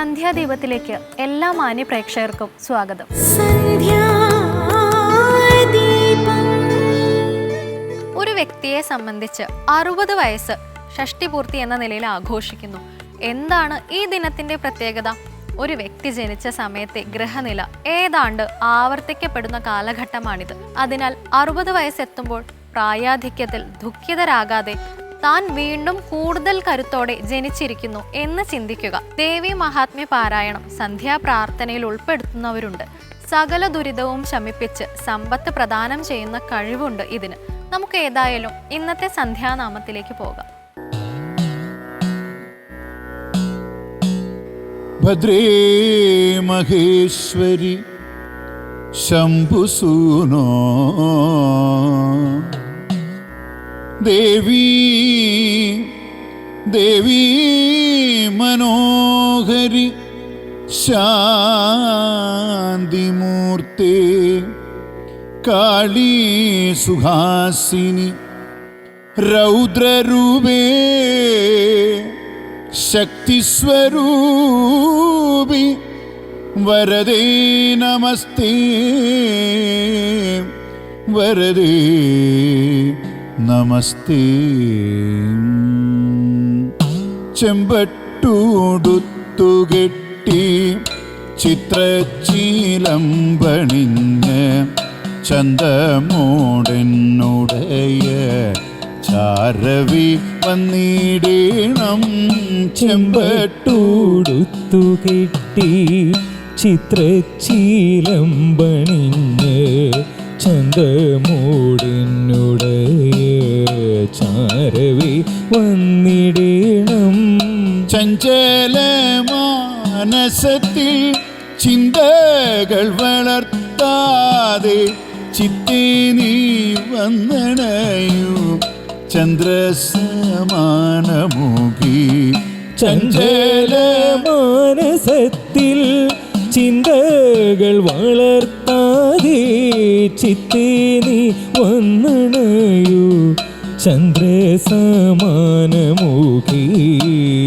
സന്ധ്യാദീപത്തിലേക്ക് എല്ലാ മാന്യ പ്രേക്ഷകർക്കും സ്വാഗതം. ഒരു വ്യക്തിയെ സംബന്ധിച്ച് അറുപത് വയസ്സ് ഷഷ്ടിപൂർത്തി എന്ന നിലയിൽ ആഘോഷിക്കുന്നു. എന്താണ് ഈ ദിനത്തിന്റെ പ്രത്യേകത? ഒരു വ്യക്തി ജനിച്ച സമയത്തെ ഗ്രഹനില ഏതാണ്ട് ആവർത്തിക്കപ്പെടുന്ന കാലഘട്ടമാണിത്. അതിനാൽ അറുപത് വയസ്സെത്തുമ്പോൾ പ്രായാധിക്യത്തിൽ ദുഃഖിതരാകാതെ താൻ വീണ്ടും കൂടുതൽ കരുത്തോടെ ജനിച്ചിരിക്കുന്നു എന്ന് ചിന്തിക്കുക. ദേവി മഹാത്മ്യ പാരായണം സന്ധ്യാപ്രാർത്ഥനയിൽ ഉൾപ്പെടുത്തുന്നവരുണ്ട്. സകല ദുരിതവും ശമിപ്പിച്ച് സമ്പത്ത് പ്രദാനം ചെയ്യുന്ന കഴിവുണ്ട് ഇതിന്. നമുക്ക് ഏതായാലും ഇന്നത്തെ സന്ധ്യാനാമത്തിലേക്ക് പോകാം. ഭദ്രേ മഹേശ്വരി ശംഭുസൂനോ. ദേവി ദേവി മനോഹരി ശാന്തിമൂർത്തി കാളീ സുഹാസിനി രൗദ്രരൂപേ ശക്തിസ്വരൂപി വരദേ നമസ്തേ വരദേ നമസ്തേ. ചെമ്പട്ടൂടുത്തുകെട്ടി പണിഞ്ഞ് ചന്തമോടെന്നുടയ ചാരവി വന്നിടേണം. ചെമ്പട്ടൂടുത്തുകെട്ടി പണിഞ്ഞ് ചന്തമൂടിനുടയ ചാരവി വന്നിടേണം. ചഞ്ചല മാനസത്തിൽ ചിന്തകൾ വളർത്താതെ ചിത്തി നീ വന്നണയൂ. ചന്ദ്രസമാനമുഖി. ചഞ്ചല മാനസത്തിൽ ചിന്തകൾ വളർത്താതെ ചിത്തി നീ വന്നണയു. ചന്ദ്രസമാനമുഖി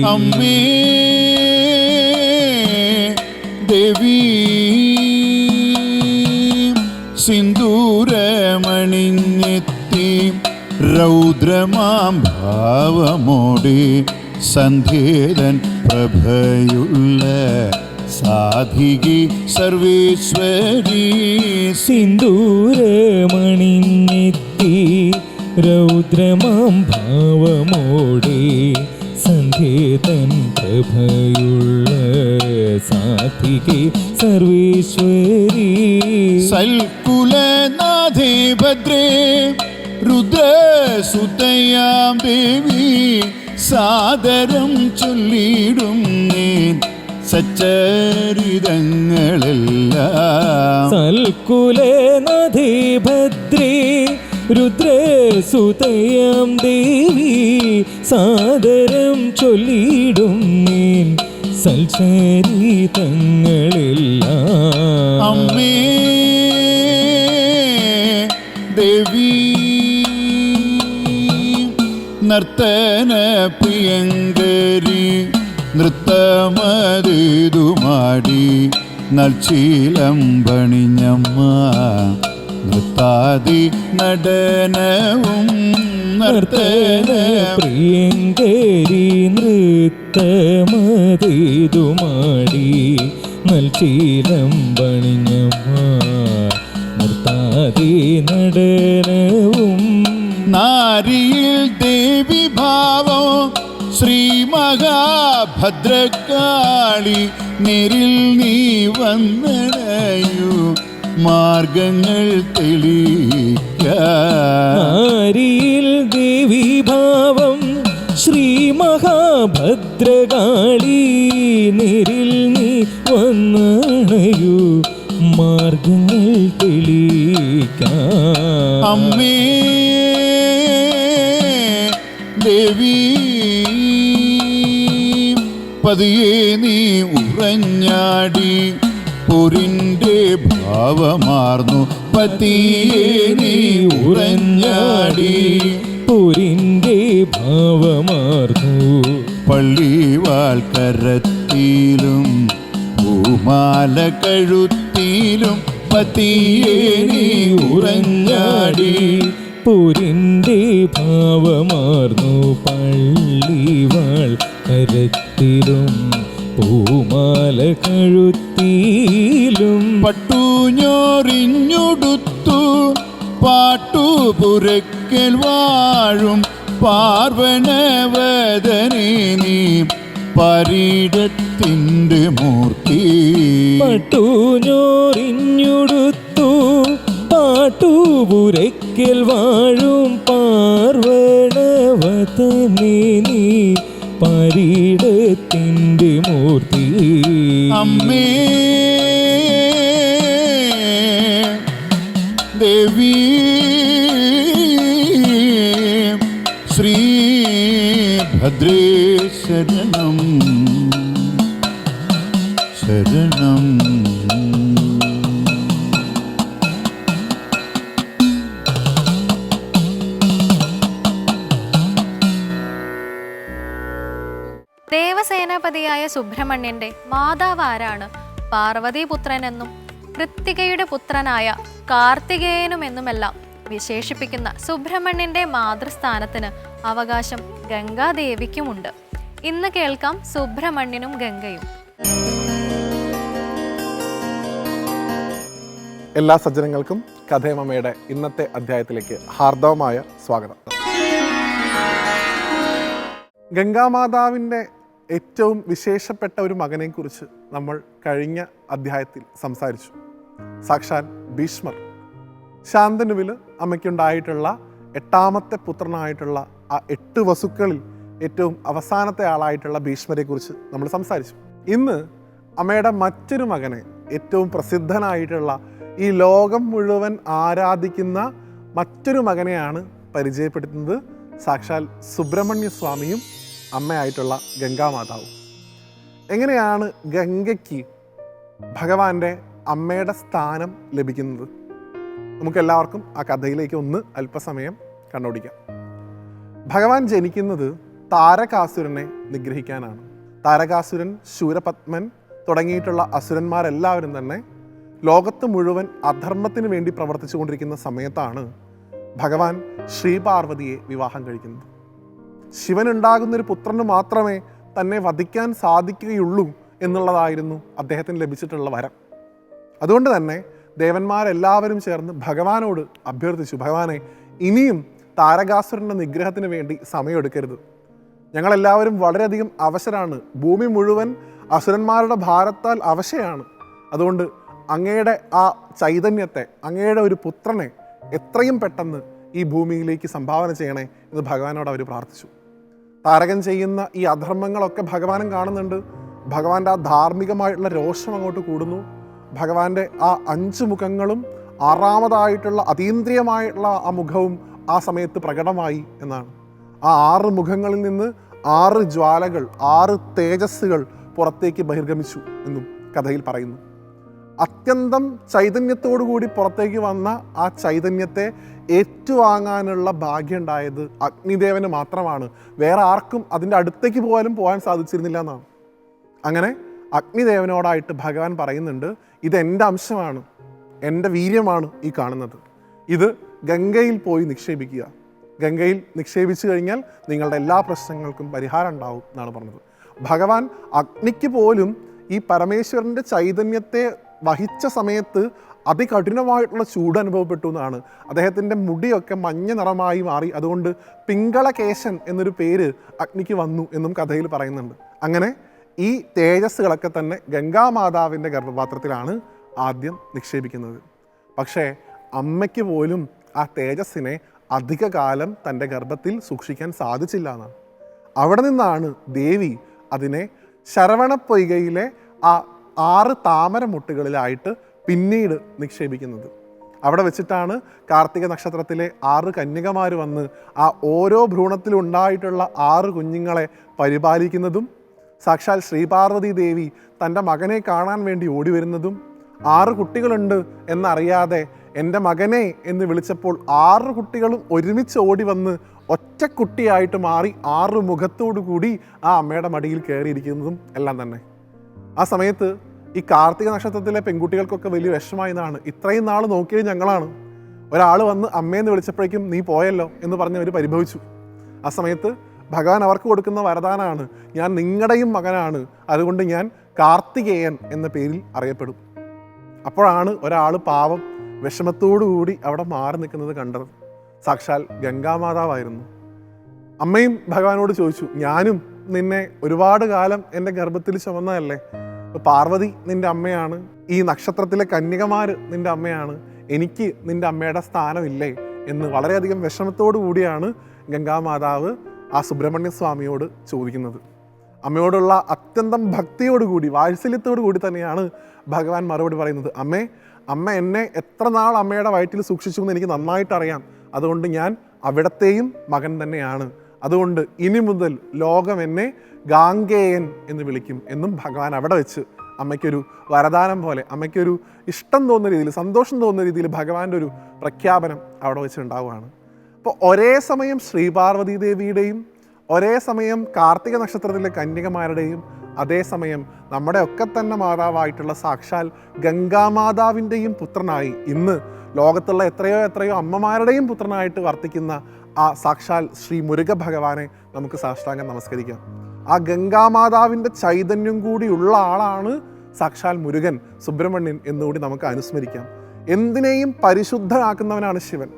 അമ്മേ ദേവി സിന്ദൂരമണിഞ്ഞെത്തി രൗദ്രമാം ഭാവമോടെ സന്ധ്യേതൻ പ്രഭയുള്ള സാധികി സർവേശ്വരി. സിന്ദൂരമണിഞ്ഞെത്തി രൗദ്രമാം ഭാവമോടെ സന്ധേതൻ പ്രഭയുള്ള സാധികെ സർവേശ്വരി. സൽകുലനാഥേ ഭദ്രേ രുദ്രസുതയാം ദേവി സാദരം ചൊല്ലിടും നേൻ സച്ചരിതങ്ങളെല്ലാം. സൽകുലനദേ ഭദ്രേ രുദ്രസുതയാം ദേവി സാദരം ചൊല്ലിടും നീൻ സൽചരിതങ്ങളെല്ലാം അമ്മേ ദേവി നർത്തന പ്രിയങ്കരി നൃത്തമതേതുമാടി നൽച്ചീലം പണിഞ്ഞമ്മ. നൃത്താതി നടനവും നർത്തന പ്രിയങ്കരി നൃത്തമതേതുമാടി നൽചീലം പണിഞ്ഞമ്മ നിർത്താതെ നടനവും നാരിയിൽ ദേവി ഭാവം ശ്രീ മഹാഭദ്രകാളി. നേരിൽ നീ വന്നടയു മാർഗങ്ങൾ തെളിയിൽ ആരിയിൽ ദേവി ഭാവം ശ്രീ മഹാഭദ്രകാളി നേരിൽ നീ വന്നണയൂ. മാർഗങ്ങൾ തെളിയിക്കാം. അമ്മേ ദേവി പതിയെ നീ ഉറഞ്ഞാടി. പൊരിന്റെ ഭാവമാർന്നു പതിയെ നീ ഉറഞ്ഞാടി. പൊരിന്റെ ഭാവമാർന്നു. പള്ളിവാൾക്കരത്തിലും പൂമാല കഴുത്തിലും പതിയെ നീ ഉറഞ്ഞാടി. പൊരിന്റെ ഭാവമാർന്നു പള്ളിവാൾ കരത്തിലും പൂമാല കഴുത്തിയിലും പട്ടുഞ്ഞോറിഞ്ഞൊടുത്തു പാട്ടു പാട്ടുപുരക്കൽ വാഴും പാർവണവദനെ പരീടത്തിന്റെ മൂർത്തി. പട്ടുഞ്ഞോറിഞ്ഞുടുത്തു പാട്ടുപുരയ്ക്കൽ വാഴും പാർവണവതനെ പരീടത്തിന്റെ അമ്മേ ദേവി ശ്രീ ഭദ്രേ ദേവസേനാപതിയായ സുബ്രഹ്മണ്യന്റെ മാതാവ് ആരാണ് പാർവതീപുത്രനെന്നും കൃത്തികയുടെ പുത്രനായ കാർത്തികേയനുമെന്നുമെല്ലാം വിശേഷിപ്പിക്കുന്ന സുബ്രഹ്മണ്യന്റെ മാതൃസ്ഥാനത്തിന് അവകാശം ഗംഗാദേവിക്കുമുണ്ട്. ഇന്ന് കേൾക്കാം സുബ്രഹ്മണ്യനും ഗംഗയും. എല്ലാ സജ്ജനങ്ങൾക്കും കഥയമമ്മയുടെ ഇന്നത്തെ അധ്യായത്തിലേക്ക് ഹാർദവമായ സ്വാഗതം. ഗംഗാമാതാവിന്റെ ഏറ്റവും വിശേഷപ്പെട്ട ഒരു മകനെക്കുറിച്ച് നമ്മൾ കഴിഞ്ഞ അധ്യായത്തിൽ സംസാരിച്ചു. സാക്ഷാൽ ഭീഷ്മർ. ശാന്തനുവിൽ അമ്മയ്ക്കുണ്ടായിട്ടുള്ള എട്ടാമത്തെ പുത്രനായിട്ടുള്ള ആ എട്ട് വസുക്കളിൽ ഏറ്റവും അവസാനത്തെ ആളായിട്ടുള്ള ഭീഷ്മരെക്കുറിച്ച് നമ്മൾ സംസാരിച്ചു. ഇന്ന് അമ്മയുടെ മറ്റൊരു മകനെ ഏറ്റവും പ്രസിദ്ധനായിട്ടുള്ള ഈ ലോകം മുഴുവൻ ആരാധിക്കുന്ന മറ്റൊരു മകനെയാണ് പരിചയപ്പെടുത്തുന്നത് സാക്ഷാൽ സുബ്രഹ്മണ്യ സ്വാമിയും അമ്മയായിട്ടുള്ള ഗംഗാമാതാവ്. എങ്ങനെയാണ് ഗംഗയ്ക്ക് ഭഗവാന്റെ അമ്മയുടെ സ്ഥാനം ലഭിക്കുന്നത്? നമുക്കെല്ലാവർക്കും ആ കഥയിലേക്ക് ഒന്ന് അല്പസമയം കണ്ണോടിക്കാം. ഭഗവാൻ ജനിക്കുന്നത് താരകാസുരനെ നിഗ്രഹിക്കാനാണ്. താരകാസുരൻ ശൂരപത്മൻ തുടങ്ങിയിട്ടുള്ള അസുരന്മാരെല്ലാവരും തന്നെ ലോകത്ത് മുഴുവൻ അധർമ്മത്തിന് വേണ്ടി പ്രവർത്തിച്ചുകൊണ്ടിരിക്കുന്ന സമയത്താണ് ഭഗവാൻ ശ്രീപാർവതിയെ വിവാഹം കഴിക്കുന്നത്. ഒരു പുത്രന് മാത്രമേ തന്നെ വധിക്കാൻ സാധിക്കുകയുള്ളൂ എന്നുള്ളതായിരുന്നു അദ്ദേഹത്തിന് ലഭിച്ചിട്ടുള്ള വരം. അതുകൊണ്ട് തന്നെ ദേവന്മാരെല്ലാവരും ചേർന്ന് ഭഗവാനോട് അഭ്യർത്ഥിച്ചു ഭഗവാനെ ഇനിയും താരകാസുരന്റെ നിഗ്രഹത്തിന് വേണ്ടി സമയമെടുക്കരുത്. ഞങ്ങളെല്ലാവരും വളരെയധികം അവശരാണ്. ഭൂമി മുഴുവൻ അസുരന്മാരുടെ ഭാരത്താൽ അവശയാണ്. അതുകൊണ്ട് അങ്ങയുടെ ആ ചൈതന്യത്തെ അങ്ങയുടെ ഒരു പുത്രനെ എത്രയും പെട്ടെന്ന് ഈ ഭൂമിയിലേക്ക് സംഭാവന ചെയ്യണേ എന്ന് ഭഗവാനോട് അവർ പ്രാർത്ഥിച്ചു. താരകൻ ചെയ്യുന്ന ഈ അധർമ്മങ്ങളൊക്കെ ഭഗവാനും കാണുന്നുണ്ട്. ഭഗവാന്റെ ആ ധാർമ്മികമായിട്ടുള്ള രോഷം അങ്ങോട്ട് കൂടുന്നു. ഭഗവാന്റെ ആ അഞ്ച് മുഖങ്ങളും ആറാമതായിട്ടുള്ള അതീന്ദ്രിയമായിട്ടുള്ള ആ മുഖവും ആ സമയത്ത് പ്രകടമായി എന്നാണ്. ആ ആറ് മുഖങ്ങളിൽ നിന്ന് ആറ് ജ്വാലകൾ ആറ് തേജസ്സുകൾ പുറത്തേക്ക് ബഹിർഗമിച്ചു എന്നും കഥയിൽ പറയുന്നു. അത്യന്തം കൂടി പുറത്തേക്ക് വന്ന ആ ചൈതന്യത്തെ ഏറ്റുവാങ്ങാനുള്ള ഭാഗ്യം ഉണ്ടായത് അഗ്നിദേവന് മാത്രമാണ്. വേറെ ആർക്കും അതിന്റെ അടുത്തേക്ക് പോകാനും പോകാൻ സാധിച്ചിരുന്നില്ല എന്നാണ്. അങ്ങനെ അഗ്നിദേവനോടായിട്ട് ഭഗവാൻ പറയുന്നുണ്ട് ഇത് എന്റെ അംശമാണ് എന്റെ വീര്യമാണ് ഈ കാണുന്നത്. ഇത് ഗംഗയിൽ പോയി നിക്ഷേപിക്കുക. ഗംഗയിൽ നിക്ഷേപിച്ചു കഴിഞ്ഞാൽ നിങ്ങളുടെ എല്ലാ പ്രശ്നങ്ങൾക്കും പരിഹാരം ഉണ്ടാവും എന്നാണ് പറഞ്ഞത്. ഭഗവാൻ അഗ്നിക്ക് പോലും ഈ പരമേശ്വരന്റെ ചൈതന്യത്തെ വഹിച്ച സമയത്ത് അതികഠിനമായിട്ടുള്ള ചൂട് അനുഭവപ്പെട്ടു എന്നാണ്. അദ്ദേഹത്തിന്റെ മുടിയൊക്കെ മഞ്ഞ നിറമായി മാറി. അതുകൊണ്ട് പിങ്കളകേശൻ എന്നൊരു പേര് അഗ്നിക്ക് വന്നു എന്നും കഥയിൽ പറയുന്നുണ്ട്. അങ്ങനെ ഈ തേജസ്സുകളൊക്കെ തന്നെ ഗംഗാമാതാവിന്റെ ഗർഭപാത്രത്തിലാണ് ആദ്യം നിക്ഷേപിക്കുന്നത്. പക്ഷേ അമ്മയ്ക്ക് പോലും ആ തേജസ്സിനെ അധിക കാലം തന്റെ ഗർഭത്തിൽ സൂക്ഷിക്കാൻ സാധിച്ചില്ല എന്നാണ്. അവിടെ നിന്നാണ് ദേവി അതിനെ ശരവണപ്പൊയ്കയിലെ ആ ആറ് താമരമുട്ടുകളിലായിട്ട് പിന്നീട് നിക്ഷേപിക്കുന്നത്. അവിടെ വെച്ചിട്ടാണ് കാർത്തിക നക്ഷത്രത്തിലെ ആറ് കന്യകമാർ വന്ന് ആ ഓരോ ഭ്രൂണത്തിലും ഉണ്ടായിട്ടുള്ള ആറ് കുഞ്ഞുങ്ങളെ പരിപാലിക്കുന്നതും സാക്ഷാൽ ശ്രീപാർവതി ദേവി തന്റെ മകനെ കാണാൻ വേണ്ടി ഓടി വരുന്നതും ആറ് കുട്ടികളുണ്ട് എന്നറിയാതെ എന്റെ മകനെ എന്ന് വിളിച്ചപ്പോൾ ആറ് കുട്ടികളും ഒരുമിച്ച് ഓടി വന്ന് ഒറ്റ കുട്ടിയായിട്ട് മാറി ആറ് മുഖത്തോടു കൂടി ആ അമ്മയുടെ മടിയിൽ കയറിയിരിക്കുന്നതും എല്ലാം തന്നെ. ആ സമയത്ത് ഈ കാർത്തിക നക്ഷത്രത്തിലെ പെൺകുട്ടികൾക്കൊക്കെ വലിയ വിഷമായതാണ് ഇത്രയും നാൾ നോക്കിയത് ഞങ്ങളാണ്. ഒരാൾ വന്ന് അമ്മയെന്ന് വിളിച്ചപ്പോഴേക്കും നീ പോയല്ലോ എന്ന് പറഞ്ഞ് അവർ പരിഭവിച്ചു. ആ സമയത്ത് ഭഗവാൻ അവർക്ക് കൊടുക്കുന്ന വരദാനാണ് ഞാൻ നിങ്ങളുടെയും മകനാണ്. അതുകൊണ്ട് ഞാൻ കാർത്തികേയൻ എന്ന പേരിൽ അറിയപ്പെടും. അപ്പോഴാണ് ഒരാൾ പാവം വിഷമത്തോടു കൂടി അവിടെ മാറി നിൽക്കുന്നത് കണ്ടത്. സാക്ഷാൽ ഗംഗാമാതാവായിരുന്നു. അമ്മയും ഭഗവാനോട് ചോദിച്ചു ഞാനും നിന്നെ ഒരുപാട് കാലം എന്റെ ഗർഭത്തിൽ ചുമന്നതല്ലേ? പാർവതി നിന്റെ അമ്മയാണ്. ഈ നക്ഷത്രത്തിലെ കന്യകമാര് നിന്റെ അമ്മയാണ്. എനിക്ക് നിന്റെ അമ്മയുടെ സ്ഥാനമില്ലേ എന്ന് വളരെയധികം വിഷമത്തോടു കൂടിയാണ് ഗംഗാമാതാവ് ആ സുബ്രഹ്മണ്യ സ്വാമിയോട് ചോദിക്കുന്നത്. അമ്മയോടുള്ള അത്യന്തം ഭക്തിയോടുകൂടി വാത്സല്യത്തോടു കൂടി തന്നെയാണ് ഭഗവാൻ മറുപടി പറയുന്നത്. അമ്മേ അമ്മ എന്നെ എത്ര നാൾ അമ്മയുടെ വയറ്റിൽ സൂക്ഷിച്ചു എന്ന് എനിക്ക് നന്നായിട്ട് അറിയാം അതുകൊണ്ട് ഞാൻ അവിടത്തെയും മകൻ തന്നെയാണ്. അതുകൊണ്ട് ഇനി മുതൽ ലോകം എന്നെ ഗാംഗേയൻ എന്ന് വിളിക്കും എന്നും ഭഗവാൻ അവിടെ വെച്ച് അമ്മയ്ക്കൊരു വരദാനം പോലെ അമ്മയ്ക്കൊരു ഇഷ്ടം തോന്നുന്ന രീതിയിൽ സന്തോഷം തോന്നുന്ന രീതിയിൽ ഭഗവാന്റെ ഒരു പ്രഖ്യാപനം അവിടെ വെച്ചിട്ടുണ്ടാവുകയാണ് അപ്പോൾ ഒരേ സമയം ശ്രീപാർവതി ദേവിയുടെയും ഒരേ സമയം കാർത്തിക നക്ഷത്രത്തിലെ കന്യകമാരുടെയും അതേസമയം നമ്മുടെ ഒക്കെ തന്നെ മാതാവായിട്ടുള്ള സാക്ഷാൽ ഗംഗാമാതാവിന്റെയും പുത്രനായി ഇന്ന് ലോകത്തുള്ള എത്രയോ എത്രയോ അമ്മമാരുടെയും പുത്രനായിട്ട് വർത്തിക്കുന്ന ആ സാക്ഷാൽ ശ്രീ മുരുക ഭഗവാനെ നമുക്ക് സാഷ്ടാംഗം നമസ്കരിക്കാം. ആ ഗംഗാമാതാവിന്റെ ചൈതന്യം കൂടിയുള്ള ആളാണ് സാക്ഷാൽ മുരുകൻ സുബ്രഹ്മണ്യൻ എന്നുകൂടി നമുക്ക് അനുസ്മരിക്കാം. എന്തിനേയും പരിശുദ്ധനാക്കുന്നവനാണ് ശിവൻ.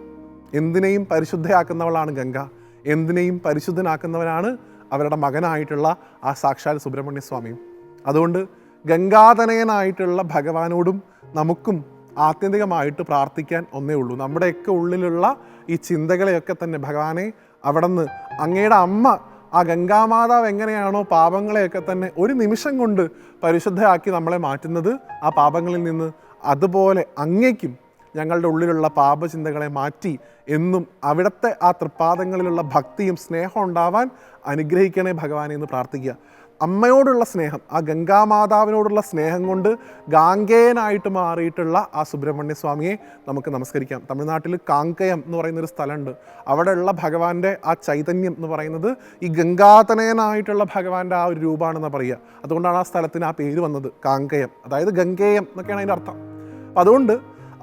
എന്തിനേയും പരിശുദ്ധയാക്കുന്നവളാണ് ഗംഗ. എന്തിനേയും പരിശുദ്ധനാക്കുന്നവനാണ് അവരുടെ മകനായിട്ടുള്ള ആ സാക്ഷാൽ സുബ്രഹ്മണ്യ സ്വാമിയും അതുകൊണ്ട് ഗംഗാതനയനായിട്ടുള്ള ഭഗവാനോടും നമുക്കും ആത്യന്തികമായിട്ട് പ്രാർത്ഥിക്കാൻ ഒന്നേ ഉള്ളൂ. നമ്മുടെയൊക്കെ ഉള്ളിലുള്ള ഈ ചിന്തകളെയൊക്കെ തന്നെ ഭഗവാനെ അവിടെ നിന്ന് അങ്ങയുടെ അമ്മ ആ ഗംഗാമാതാവ് എങ്ങനെയാണോ പാപങ്ങളെയൊക്കെ തന്നെ ഒരു നിമിഷം കൊണ്ട് പരിശുദ്ധയാക്കി നമ്മളെ മാറ്റുന്നത് ആ പാപങ്ങളിൽ നിന്ന് അതുപോലെ അങ്ങേക്കും ഞങ്ങളുടെ ഉള്ളിലുള്ള പാപചിന്തകളെ മാറ്റി എന്നും അവിടുത്തെ ആ തൃപ്പാദങ്ങളിലുള്ള ഭക്തിയും സ്നേഹം ഉണ്ടാവാൻ അനുഗ്രഹിക്കണേ ഭഗവാനെ എന്ന് പ്രാർത്ഥിക്കുക. അമ്മയോടുള്ള സ്നേഹം ആ ഗംഗാമാതാവിനോടുള്ള സ്നേഹം കൊണ്ട് ഗാംഗേയനായിട്ട് മാറിയിട്ടുള്ള ആ സുബ്രഹ്മണ്യ സ്വാമിയെ നമുക്ക് നമസ്കരിക്കാം. തമിഴ്നാട്ടിൽ കാങ്കയം എന്ന് പറയുന്ന ഒരു സ്ഥലമുണ്ട്. അവിടെയുള്ള ഭഗവാന്റെ ആ ചൈതന്യം എന്ന് പറയുന്നത് ഈ ഗംഗാതനയനായിട്ടുള്ള ഭഗവാന്റെ ആ ഒരു രൂപമാണെന്ന് പറയുക. അതുകൊണ്ടാണ് ആ സ്ഥലത്തിന് ആ പേര് വന്നത് കാങ്കയം അതായത് ഗംഗേയം എന്നൊക്കെയാണ് അതിന്റെ അർത്ഥം. അപ്പം അതുകൊണ്ട്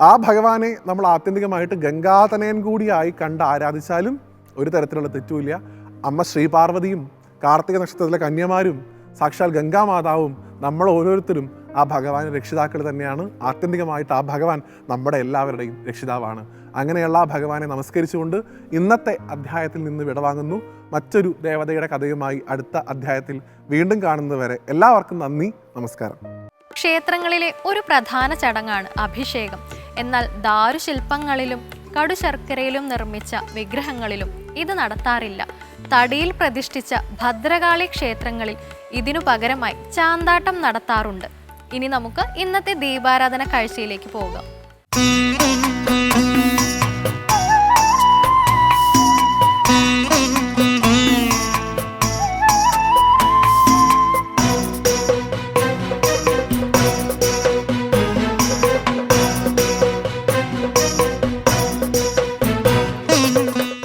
ആ ഭഗവാനെ നമ്മൾ ആത്യന്തികമായിട്ട് ഗംഗാതനയൻ കൂടിയായി കണ്ട് ആരാധിച്ചാലും ഒരു തരത്തിലുള്ള തെറ്റുമില്ല. അമ്മ ശ്രീപാർവതിയും കാർത്തിക നക്ഷത്രത്തിലെ കന്യമാരും സാക്ഷാൽ ഗംഗാമാതാവും നമ്മൾ ഓരോരുത്തരും ആ ഭഗവാൻ രക്ഷിതാക്കൾ തന്നെയാണ്. ആത്യന്തികമായിട്ട് ആ ഭഗവാൻ നമ്മുടെ എല്ലാവരുടെയും രക്ഷിതാവാണ്. അങ്ങനെയുള്ള ആ ഭഗവാനെ നമസ്കരിച്ചുകൊണ്ട് ഇന്നത്തെ അധ്യായത്തിൽ നിന്ന് വിടവാങ്ങുന്നു. മറ്റൊരു ദേവതയുടെ കഥയുമായി അടുത്ത അധ്യായത്തിൽ വീണ്ടും കാണുന്നതുവരെ എല്ലാവർക്കും നന്ദി നമസ്കാരം. ക്ഷേത്രങ്ങളിലെ ഒരു പ്രധാന ചടങ്ങാണ് അഭിഷേകം. എന്നാൽ ദാരുശില്പങ്ങളിലും കടുശർക്കരയിലും നിർമ്മിച്ച വിഗ്രഹങ്ങളിലും ഇത് നടത്താറില്ല. തടിയിൽ പ്രതിഷ്ഠിച്ച ഭദ്രകാളി ക്ഷേത്രങ്ങളിൽ ഇതിനു പകരമായി ചാന്താട്ടം നടത്താറുണ്ട്. ഇനി നമുക്ക് ഇന്നത്തെ ദീപാരാധന കാഴ്ചയിലേക്ക് പോകാം.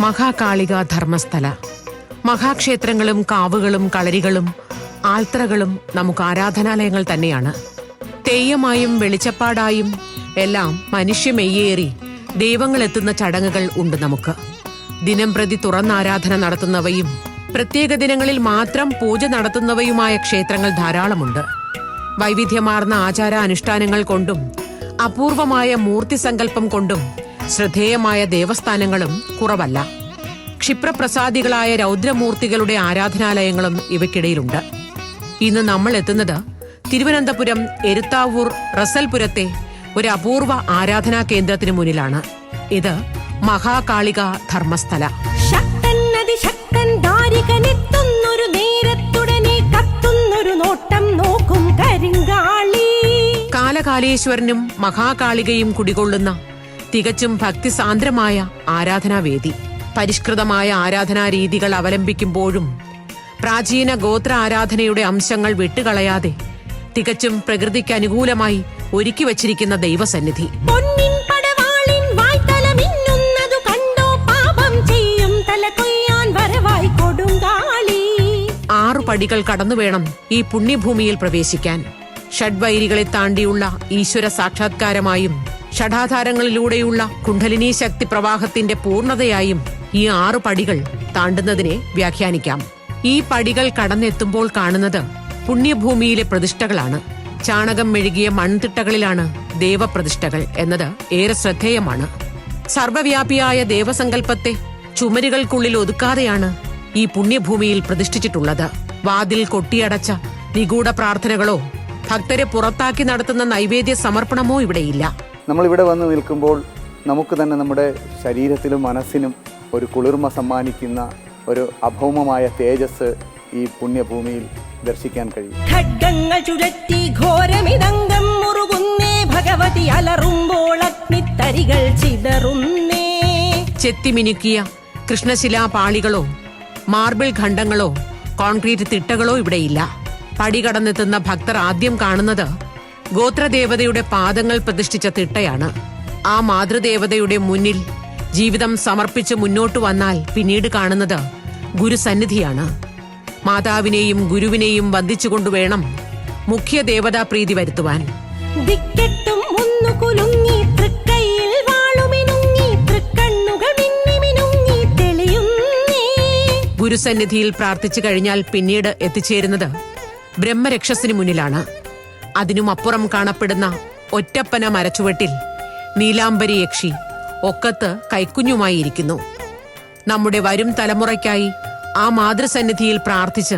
മഹാകാളിക ധർമ്മസ്ഥല. മഹാക്ഷേത്രങ്ങളും കാവുകളും കളരികളും ആൽത്തറകളും നമുക്ക് ആരാധനാലയങ്ങൾ തന്നെയാണ്. തെയ്യമായും വെളിച്ചപ്പാടായും എല്ലാം മനുഷ്യമെയ്യേറി ദൈവങ്ങൾ എത്തുന്ന ചടങ്ങുകൾ ഉണ്ട് നമുക്ക്. ദിനം പ്രതി തുറന്ന ആരാധന നടത്തുന്നവയും പ്രത്യേക ദിനങ്ങളിൽ മാത്രം പൂജ നടത്തുന്നവയുമായ ക്ഷേത്രങ്ങൾ ധാരാളമുണ്ട്. വൈവിധ്യമാർന്ന ആചാര അനുഷ്ഠാനങ്ങൾ കൊണ്ടും അപൂർവമായ മൂർത്തി സങ്കല്പം കൊണ്ടും ശ്രദ്ധേയമായ ദേവസ്ഥാനങ്ങളും കുറവല്ല. ക്ഷിപ്രപ്രസാദികളായ രൗദ്രമൂർത്തികളുടെ ആരാധനാലയങ്ങളും ഇവയ്ക്കിടയിലുണ്ട്. ഇന്ന് നമ്മൾ എത്തുന്നത് തിരുവനന്തപുരം എരുത്താവൂർ റസൽപുരത്തെ ഒരു അപൂർവ ആരാധനാ കേന്ദ്രത്തിന് മുന്നിലാണ്. ഇത് മഹാകാളിക ധർമ്മസ്ഥല. ശക്തൻ കത്തുന്നൊരു നോട്ടം നോക്കും കരിങ്കാളി. കാലകാലേശ്വരനും മഹാകാളികയും കുടികൊള്ളുന്ന തികച്ചും ഭക്തിസാന്ദ്രമായ ആരാധനാവേദി. പരിഷ്കൃതമായ ആരാധനാ രീതികൾ അവലംബിക്കുമ്പോഴും പ്രാചീന ഗോത്ര ആരാധനയുടെ അംശങ്ങൾ വിട്ടുകളയാതെ തികച്ചും പ്രകൃതിക്ക് അനുകൂലമായി ഒരുക്കി വച്ചിരിക്കുന്ന ദൈവസന്നിധി. ആറു പടികൾ കടന്നു വേണം ഈ പുണ്യഭൂമിയിൽ പ്രവേശിക്കാൻ. ഷഡ്വൈരികളെ താണ്ടിയുള്ള ഈശ്വര സാക്ഷാത്കാരമായും ഷഡാധാരങ്ങളിലൂടെയുള്ള കുണ്ഠലിനി ശക്തി പ്രവാഹത്തിന്റെ പൂർണതയായും ഈ ആറു പടികൾ താണ്ടുന്നതിനെ വ്യാഖ്യാനിക്കാം. ഈ പടികൾ കടന്നെത്തുമ്പോൾ കാണുന്നത് പുണ്യഭൂമിയിലെ പ്രതിഷ്ഠകളാണ്. ചാണകം മെഴുകിയ മൺതിട്ടകളിലാണ് ദേവപ്രതിഷ്ഠകൾ എന്നത് ഏറെ ശ്രദ്ധേയമാണ്. സർവവ്യാപിയായ ദേവസങ്കല്പത്തെ ചുമരുകൾക്കുള്ളിൽ ഒതുക്കാതെയാണ് ഈ പുണ്യഭൂമിയിൽ പ്രതിഷ്ഠിച്ചിട്ടുള്ളത്. വാതിൽ കൊട്ടിയടച്ച നിഗൂഢ പ്രാർത്ഥനകളോ ഭക്തരെ പുറത്താക്കി നടത്തുന്ന നൈവേദ്യ സമർപ്പണമോ ഇവിടെയില്ല. നമ്മൾ ഇവിടെ വന്ന് നിൽക്കുമ്പോൾ നമുക്ക് തന്നെ നമ്മുടെ ശരീരത്തിലും മനസ്സിനും ഒരു കുളിർമ സമ്മാനിക്കുന്ന ഒരു അഭൗമമായ തേജസ് ഈ പുണ്യഭൂമിയിൽ ദർശിക്കാൻ കഴിയും. ഖഡ്ഗങ്ങൾ ചുഴറ്റി മുറുകുന്നേ. ഭഗവതി അലറുമ്പോൾ അഗ്നിത്തരികൾ ചിതറുന്നേ. ചെത്തിമിനുക്കിയ കൃഷ്ണശിലാ പാളികളോ മാർബിൾ ഖണ്ഡങ്ങളോ കോൺക്രീറ്റ് തിട്ടകളോ ഇവിടെയില്ല. പടി കടന്നെത്തുന്ന ഭക്തർ ആദ്യം കാണുന്നത് ഗോത്രദേവതയുടെ പാദങ്ങൾ പ്രതിഷ്ഠിച്ച തിട്ടയാണ്. ആ മാതൃദേവതയുടെ മുന്നിൽ ജീവിതം സമർപ്പിച്ച് മുന്നോട്ട് വന്നാൽ പിന്നീട് കാണുന്നത് ഗുരുസന്നിധിയാണ്. മാതാവിനെയും ഗുരുവിനെയും വന്ദിച്ചുകൊണ്ട് വേണം മുഖ്യ ദേവതാ പ്രീതി വരുത്തുവാൻ. ദിക്കെട്ടും ഒന്നു കുലുങ്ങി തൃക്കൈയിൽ വാളുമിനുങ്ങി തൃക്കണ്ണുകൾ തെളിയുന്നേ. ഗുരുസന്നിധിയിൽ പ്രാർത്ഥിച്ചു കഴിഞ്ഞാൽ പിന്നീട് എത്തിച്ചേരുന്നത് ബ്രഹ്മരക്ഷസിന് മുന്നിലാണ്. അതിനുമപ്പുറം കാണപ്പെടുന്ന ഒറ്റപ്പന മരച്ചുവട്ടിൽ നീലാംബരി യക്ഷി ഒക്കത്ത് കൈക്കുഞ്ഞുമായിരിക്കുന്നു. നമ്മുടെ വരും തലമുറയ്ക്കായി ആ മാതൃസന്നിധിയിൽ പ്രാർത്ഥിച്ച്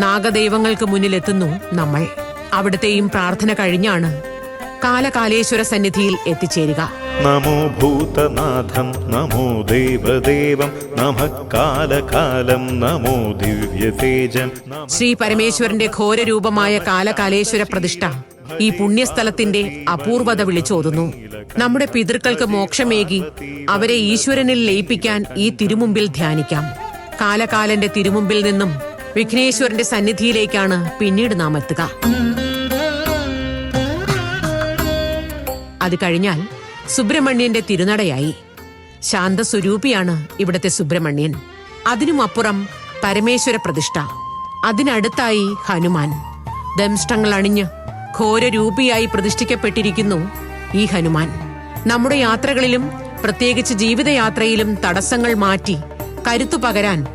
നാഗദൈവങ്ങൾക്ക് മുന്നിലെത്തുന്നു നമ്മൾ. അവിടുത്തെയും പ്രാർത്ഥന കഴിഞ്ഞാണ് കാലകാലേശ്വര സന്നിധിയിൽ എത്തിച്ചേരുക. നമോ ഭൂതനാഥം നമോ ദേവദേവം നമ കാലകാലം നമോ ദിവ്യതേജം തേജം ശ്രീ പരമേശ്വരന്റെ ഘോരരൂപമായ കാലകാലേശ്വര പ്രതിഷ്ഠ ഈ പുണ്യസ്ഥലത്തിന്റെ അപൂർവത വിളിച്ചോതുന്നു. നമ്മുടെ പിതൃക്കൾക്ക് മോക്ഷമേകി അവരെ ഈശ്വരനിൽ ലയിപ്പിക്കാൻ ഈ തിരുമുമ്പിൽ ധ്യാനിക്കാം. കാലകാലന്റെ തിരുമുമ്പിൽ നിന്നും വിഘ്നേശ്വരന്റെ സന്നിധിയിലേക്കാണ് പിന്നീട് നാം എത്തുക. അത് കഴിഞ്ഞാൽ സുബ്രഹ്മണ്യന്റെ തിരുനടയായി. ശാന്തസ്വരൂപിയാണ് ഇവിടത്തെ സുബ്രഹ്മണ്യൻ. അതിനുമപ്പുറം പരമേശ്വര പ്രതിഷ്ഠ. അതിനടുത്തായി ഹനുമാൻ. ദംഷ്ടങ്ങൾ അണിഞ്ഞ് ഘോരരൂപിയായി പ്രതിഷ്ഠിക്കപ്പെട്ടിരിക്കുന്നു ഈ ഹനുമാൻ. നമ്മുടെ യാത്രകളിലും പ്രത്യേകിച്ച് ജീവിതയാത്രയിലും തടസ്സങ്ങൾ മാറ്റി കരുത്തു പകരാൻ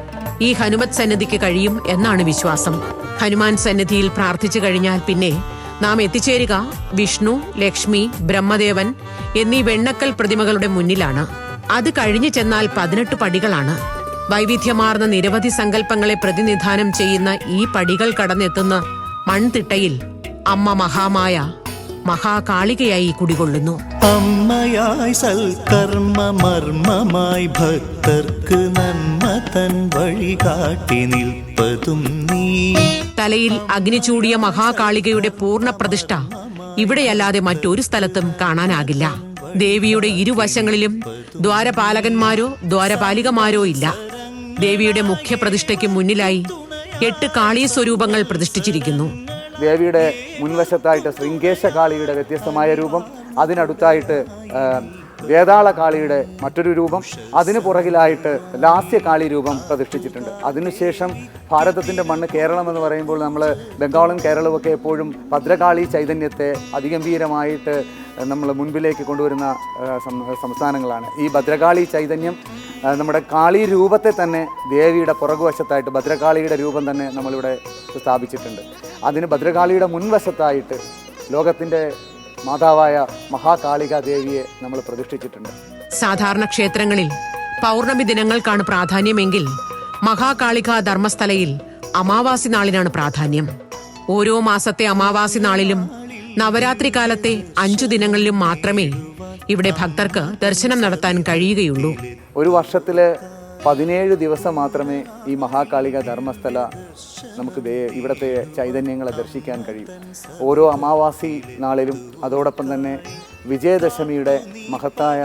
ഈ ഹനുമത് സന്നിധിക്ക് കഴിയും എന്നാണ് വിശ്വാസം. ഹനുമാൻ സന്നിധിയിൽ പ്രാർത്ഥിച്ചു കഴിഞ്ഞാൽ പിന്നെ നാം എത്തിച്ചേരുക വിഷ്ണു ലക്ഷ്മി ബ്രഹ്മദേവൻ എന്നീ വെണ്ണക്കൽ പ്രതിമകളുടെ മുന്നിലാണ്. അത് കഴിഞ്ഞു ചെന്നാൽ പതിനെട്ട് പടികളാണ്. വൈവിധ്യമാർന്ന നിരവധി സങ്കല്പങ്ങളെ പ്രതിനിധാനം ചെയ്യുന്ന ഈ പടികൾ കടന്നെത്തുന്ന മൺതിട്ടയിൽ അമ്മ മഹാമായ മഹാകാളികയായി കുടികൊള്ളുന്നു. അമ്മയായി സൽക്കർമ്മ മർമ്മമായി ഭക്തർക്ക് നന്മ തൻ വഴി കാട്ടി നിൽപ്പതും നീ. തലയിൽ അഗ്നി ചൂടിയ മഹാകാളികയുടെ പൂർണ പ്രതിഷ്ഠ ഇവിടെയല്ലാതെ മറ്റൊരു സ്ഥലത്തും കാണാനാകില്ല. ദേവിയുടെ ഇരുവശങ്ങളിലും ദ്വാരപാലകന്മാരോ ദ്വാരപാലികമാരോ ഇല്ല. ദേവിയുടെ മുഖ്യപ്രതിഷ്ഠയ്ക്ക് മുന്നിലായി എട്ട് കാളീ സ്വരൂപങ്ങൾ പ്രതിഷ്ഠിച്ചിരിക്കുന്നു. ദേവിയുടെ മുൻവശത്തായിട്ട് ശൃംഗേശ കാളിയുടെ വ്യത്യസ്തമായ രൂപം. അതിനടുത്തായിട്ട് വേതാള കാളിയുടെ മറ്റൊരു രൂപം അതിന് പുറകിലായിട്ട് ലാസ്യകാളി രൂപം പ്രതിഷ്ഠിച്ചിട്ടുണ്ട്. അതിനുശേഷം ഭാരതത്തിന്റെ മണ്ണ് കേരളം എന്ന് പറയുമ്പോൾ നമ്മൾ ബംഗാളും കേരളവും ഒക്കെ എപ്പോഴും ഭദ്രകാളി ചൈതന്യത്തെ അതിഗംഭീരമായിട്ട് നമ്മൾ മുൻപിലേക്ക് കൊണ്ടുവരുന്ന സംസ്ഥാനങ്ങളാണ്. ഈ ഭദ്രകാളി ചൈതന്യം നമ്മുടെ കാളി രൂപത്തെ തന്നെ ദേവിയുടെ പുറകുവശത്തായിട്ട് ഭദ്രകാളിയുടെ രൂപം തന്നെ നമ്മളിവിടെ സ്ഥാപിച്ചിട്ടുണ്ട്. അതിന് ഭദ്രകാളിയുടെ മുൻവശത്തായിട്ട് ലോകത്തിന്റെ മാതാവായ മഹാകാളിക ദേവിയെ നമ്മൾ പ്രതിഷ്ഠിച്ചിട്ടുണ്ട്. സാധാരണ ക്ഷേത്രങ്ങളിൽ പൗർണമി ദിനങ്ങൾക്കാണ് പ്രാധാന്യമെങ്കിൽ മഹാകാളിക ധർമ്മസ്ഥലയിൽ അമാവാസി നാളിനാണ് പ്രാധാന്യം. ഓരോ മാസത്തെ അമാവാസി നാളിലും നവരാത്രി കാലത്തെ അഞ്ചു ദിനങ്ങളിലും മാത്രമേ ഇവിടെ ഭക്തർക്ക് ദർശനം നടത്താൻ കഴിയുകയുള്ളൂ. ഒരു വർഷത്തിൽ പതിനേഴ് ദിവസം മാത്രമേ ഈ മഹാകാളിക ധർമ്മസ്ഥല നമുക്ക് ഇവിടുത്തെ ചൈതന്യങ്ങളെ ദർശിക്കാൻ കഴിയും. ഓരോ അമാവാസി നാളിലും അതോടൊപ്പം തന്നെ വിജയദശമിയുടെ മഹത്തായ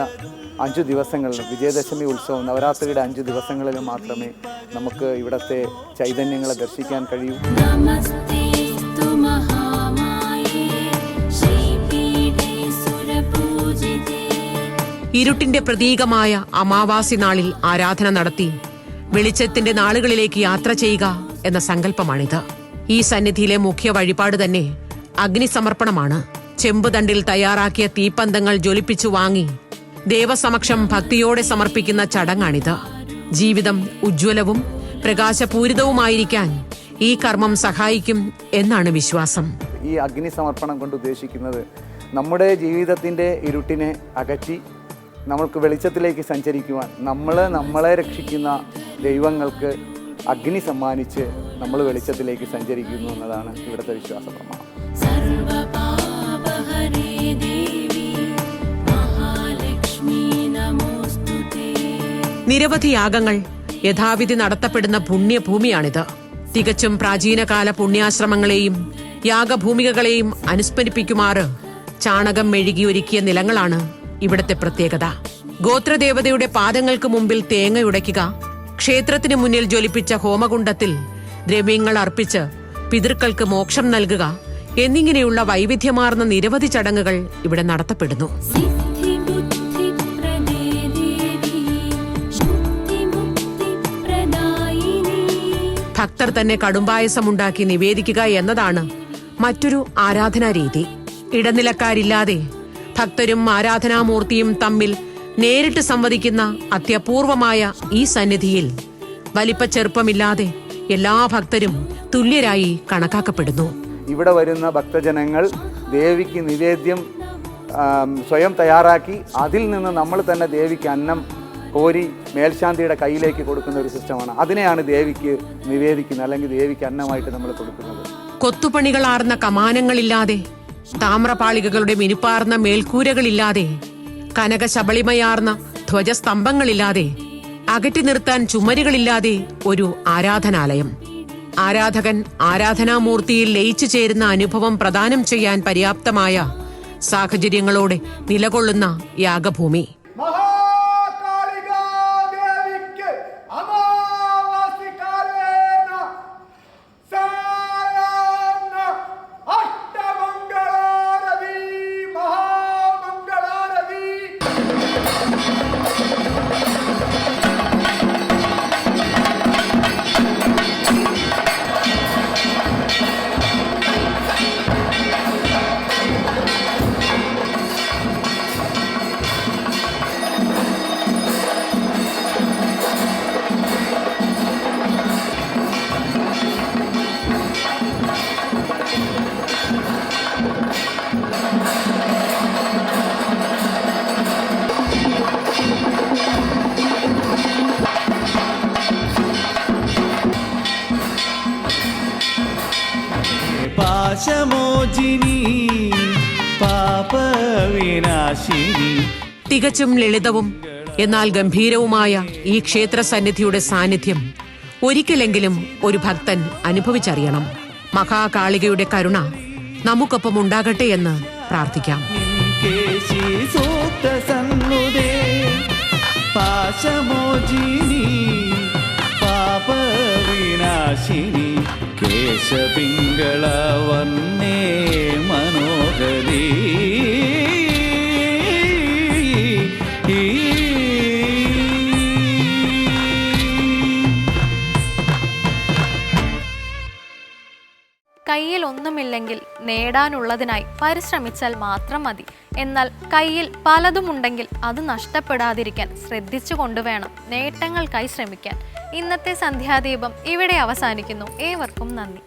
അഞ്ചു ദിവസങ്ങളിലും വിജയദശമി ഉത്സവം നവരാത്രിയുടെ അഞ്ചു ദിവസങ്ങളിലും മാത്രമേ നമുക്ക് ഇവിടുത്തെ ചൈതന്യങ്ങളെ ദർശിക്കാൻ കഴിയൂ. ഇരുട്ടിന്റെ പ്രതീകമായ അമാവാസി നാളിൽ ആരാധന നടത്തി. വെളിച്ചത്തിന്റെ നാളുകളിലേക്ക് യാത്ര ചെയ്യുക എന്ന സങ്കല്പമാണിത്. ഈ സന്നിധിയിലെ മുഖ്യ വഴിപാട് തന്നെ അഗ്നിസമർപ്പണമാണ്. ചെമ്പുതണ്ടിൽ തയ്യാറാക്കിയ തീപ്പന്തങ്ങൾ ജ്വലിപ്പിച്ചു വാങ്ങി ദേവസമക്ഷം ഭക്തിയോടെ സമർപ്പിക്കുന്ന ചടങ്ങാണിത്. ജീവിതം ഉജ്ജ്വലവും പ്രകാശപൂരിതവുമായിരിക്കാൻ ഈ കർമ്മം സഹായിക്കും എന്നാണ് വിശ്വാസം. ഈ അഗ്നി സമർപ്പണം കൊണ്ട് ഉദ്ദേശിക്കുന്നത് നമ്മുടെ ജീവിതത്തിന്റെ ഇരുട്ടിനെ അകറ്റി നമ്മൾക്ക് വെളിച്ചത്തിലേക്ക് സഞ്ചരിക്കുവാൻ നമ്മൾ നമ്മളെ രക്ഷിക്കുന്ന ദൈവങ്ങൾക്ക് അഗ്നി സമ്മാനിച്ച് നമ്മൾ വെളിച്ചത്തിലേക്ക് സഞ്ചരിക്കുന്നു എന്നതാണ് ഇവിടുത്തെ വിശ്വാസ പ്രമാണം നിരവധി യാഗങ്ങൾ യഥാവിധി നടത്തപ്പെടുന്ന പുണ്യഭൂമിയാണിത്. തികച്ചും പ്രാചീനകാല പുണ്യാശ്രമങ്ങളെയും യാഗഭൂമികകളെയും അനുസ്മരിപ്പിക്കുമാറ് ചാണകം മെഴുകി ഒരുക്കിയ നിലങ്ങളാണ് ഇവിടത്തെ പ്രത്യേകത. ഗോത്രദേവതയുടെ പാദങ്ങൾക്ക് മുമ്പിൽ തേങ്ങയുടയ്ക്കുക ക്ഷേത്രത്തിനു മുന്നിൽ ജ്വലിപ്പിച്ച ഹോമകുണ്ടത്തിൽ ദ്രവ്യങ്ങൾ അർപ്പിച്ച് പിതൃക്കൾക്ക് മോക്ഷം നൽകുക. എന്നിങ്ങനെയുള്ള വൈവിധ്യമാർന്ന നിരവധി ചടങ്ങുകൾ ഇവിടെ നടത്തപ്പെടുന്നു. ഭക്തർ തന്നെ കടുംബായസമുണ്ടാക്കി നിവേദിക്കുക എന്നതാണ് മറ്റൊരു ആരാധനാരീതി ഇടനിലക്കാരില്ലാതെ ഭക്തരും ആരാധനാമൂർത്തിയും തമ്മിൽ നേരിട്ട് സംവദിക്കുന്ന അത്യപൂർവമായ ഈ സന്നിധിയിൽ വലിപ്പച്ചെറുപ്പമില്ലാതെ എല്ലാ ഭക്തരും തുല്യരായി കണക്കാക്കപ്പെടുന്നു. ഇവിടെ വരുന്ന ഭക്തജനങ്ങൾ ദേവിക്ക് നിവേദ്യം സ്വയം തയ്യാറാക്കി അതിൽ നിന്ന് നമ്മൾ തന്നെ ദേവിക്ക് അന്നം കോരി മേൽശാന്തിയുടെ കയ്യിലേക്ക് കൊടുക്കുന്ന ഒരു സിസ്റ്റമാണ്. അതിനെയാണ് ദേവിക്ക് നിവേദിക്കുന്നത് അല്ലെങ്കിൽ ദേവിക്ക് അന്നമായിട്ട് നമ്മൾ കൊടുക്കുന്നത്. കൊത്തുപണികളാർന്ന കമാനങ്ങളില്ലാതെ താമ്രപാളികകളുടെ മിനുപ്പാർന്ന മേൽക്കൂരകളില്ലാതെ കനകശബളിമയാർന്ന ധ്വജസ്തംഭങ്ങളില്ലാതെ അകറ്റി നിർത്താൻ ചുമരുകളില്ലാതെ ഒരു ആരാധനാലയം. ആരാധകൻ ആരാധനാമൂർത്തിയിൽ ലയിച്ചു ചേരുന്ന അനുഭവം പ്രദാനം ചെയ്യാൻ പര്യാപ്തമായ സാഹചര്യങ്ങളോടെ നിലകൊള്ളുന്ന യാഗഭൂമി. തികച്ചും ലളിതവും എന്നാൽ ഗംഭീരവുമായ ഈ ക്ഷേത്ര സന്നിധിയുടെ സാന്നിധ്യം ഒരിക്കലെങ്കിലും ഒരു ഭക്തൻ അനുഭവിച്ചറിയണം. മഹാകാളികയുടെ കരുണ നമുക്കൊപ്പം ഉണ്ടാകട്ടെ എന്ന് പ്രാർത്ഥിക്കാം. പാശമോചിനി പാപവിനാശിനി വന്നേ മനോഹരീ. കയ്യിൽ ഒന്നുമില്ലെങ്കിൽ നേടാനുള്ളതിനായി പരിശ്രമിച്ചാൽ മാത്രം മതി. എന്നാൽ കയ്യിൽ പലതുമുണ്ടെങ്കിൽ അത് നഷ്ടപ്പെടാതിരിക്കാൻ ശ്രദ്ധിച്ചു കൊണ്ടുവേണം നേട്ടങ്ങൾക്കായി ശ്രമിക്കാൻ. ഇന്നത്തെ സന്ധ്യാദീപം ഇവിടെ അവസാനിക്കുന്നു. ഏവർക്കും നന്ദി.